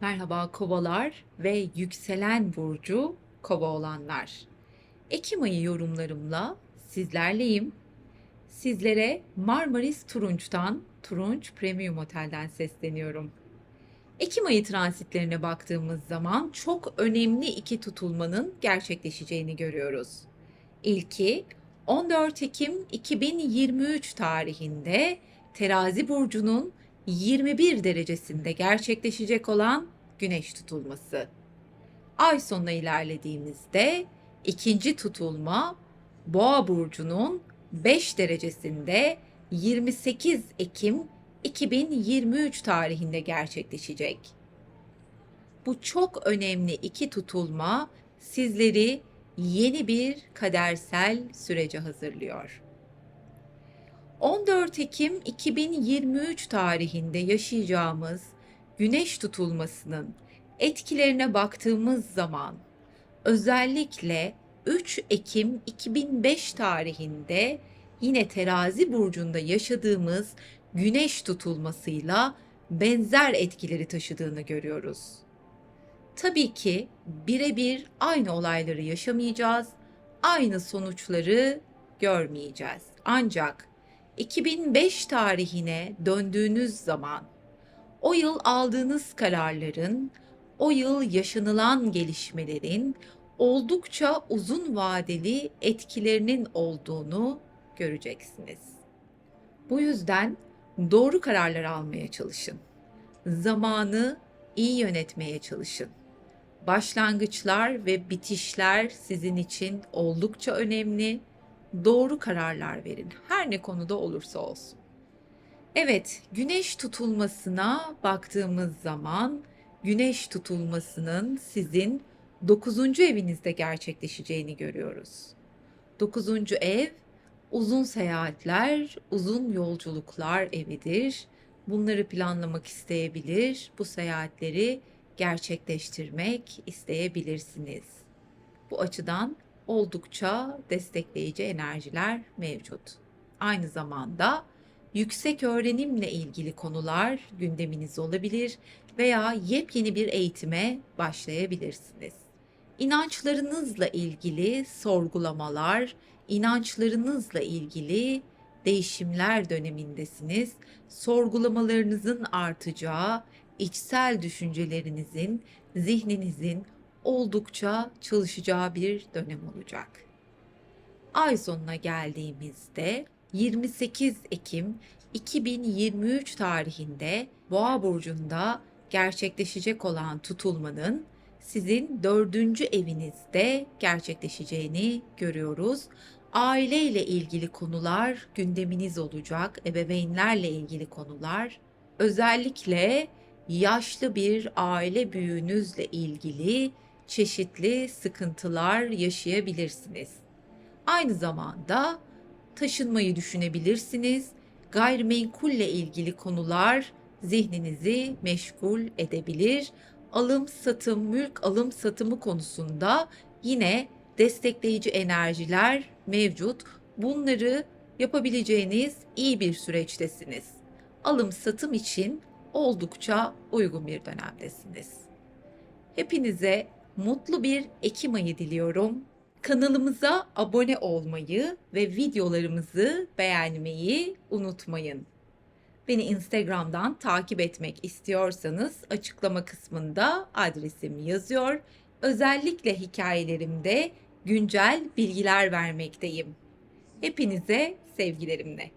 Merhaba kovalar ve yükselen burcu kova olanlar. Ekim ayı yorumlarımla sizlerleyim. Sizlere Marmaris Turunç'tan, Turunç Premium Otel'den sesleniyorum. Ekim ayı transitlerine baktığımız zaman çok önemli iki tutulmanın gerçekleşeceğini görüyoruz. İlki 14 Ekim 2023 tarihinde Terazi burcunun 21 derecesinde gerçekleşecek olan güneş tutulması. Ay sonuna ilerlediğimizde ikinci tutulma Boğa burcunun 5 derecesinde 28 Ekim 2023 tarihinde gerçekleşecek. Bu çok önemli iki tutulma sizleri yeni bir kadersel sürece hazırlıyor. 14 Ekim 2023 tarihinde yaşayacağımız güneş tutulmasının etkilerine baktığımız zaman özellikle 3 Ekim 2005 tarihinde yine terazi burcunda yaşadığımız güneş tutulmasıyla benzer etkileri taşıdığını görüyoruz. Tabii ki birebir aynı olayları yaşamayacağız, aynı sonuçları görmeyeceğiz. Ancak 2005 tarihine döndüğünüz zaman o yıl aldığınız kararların, o yıl yaşanılan gelişmelerin oldukça uzun vadeli etkilerinin olduğunu göreceksiniz. Bu yüzden doğru kararlar almaya çalışın. Zamanı iyi yönetmeye çalışın. Başlangıçlar ve bitişler sizin için oldukça önemli. Doğru kararlar verin. Her ne konuda olursa olsun. Evet, güneş tutulmasına baktığımız zaman güneş tutulmasının sizin 9. evinizde gerçekleşeceğini görüyoruz. 9. ev uzun seyahatler, uzun yolculuklar evidir. Bunları planlamak isteyebilir, bu seyahatleri gerçekleştirmek isteyebilirsiniz. Bu açıdan oldukça destekleyici enerjiler mevcut. Aynı zamanda yüksek öğrenimle ilgili konular gündeminiz olabilir veya yepyeni bir eğitime başlayabilirsiniz. İnançlarınızla ilgili sorgulamalar, inançlarınızla ilgili değişimler dönemindesiniz. Sorgulamalarınızın artacağı, içsel düşüncelerinizin, zihninizin oldukça çalışacağı bir dönem olacak. Ay sonuna geldiğimizde 28 Ekim 2023 tarihinde Boğa burcunda gerçekleşecek olan tutulmanın sizin dördüncü evinizde gerçekleşeceğini görüyoruz. Aileyle ilgili konular gündeminiz olacak, ebeveynlerle ilgili konular. Özellikle yaşlı bir aile büyüğünüzle ilgili çeşitli sıkıntılar yaşayabilirsiniz. Aynı zamanda taşınmayı düşünebilirsiniz. Gayrimenkulle ilgili konular zihninizi meşgul edebilir. Alım satım, mülk alım satımı konusunda yine destekleyici enerjiler mevcut. Bunları yapabileceğiniz iyi bir süreçtesiniz. Alım satım için oldukça uygun bir dönemdesiniz. Hepinize mutlu bir Ekim ayı diliyorum. Kanalımıza abone olmayı ve videolarımızı beğenmeyi unutmayın. Beni Instagram'dan takip etmek istiyorsanız açıklama kısmında adresim yazıyor. Özellikle hikayelerimde güncel bilgiler vermekteyim. Hepinize sevgilerimle.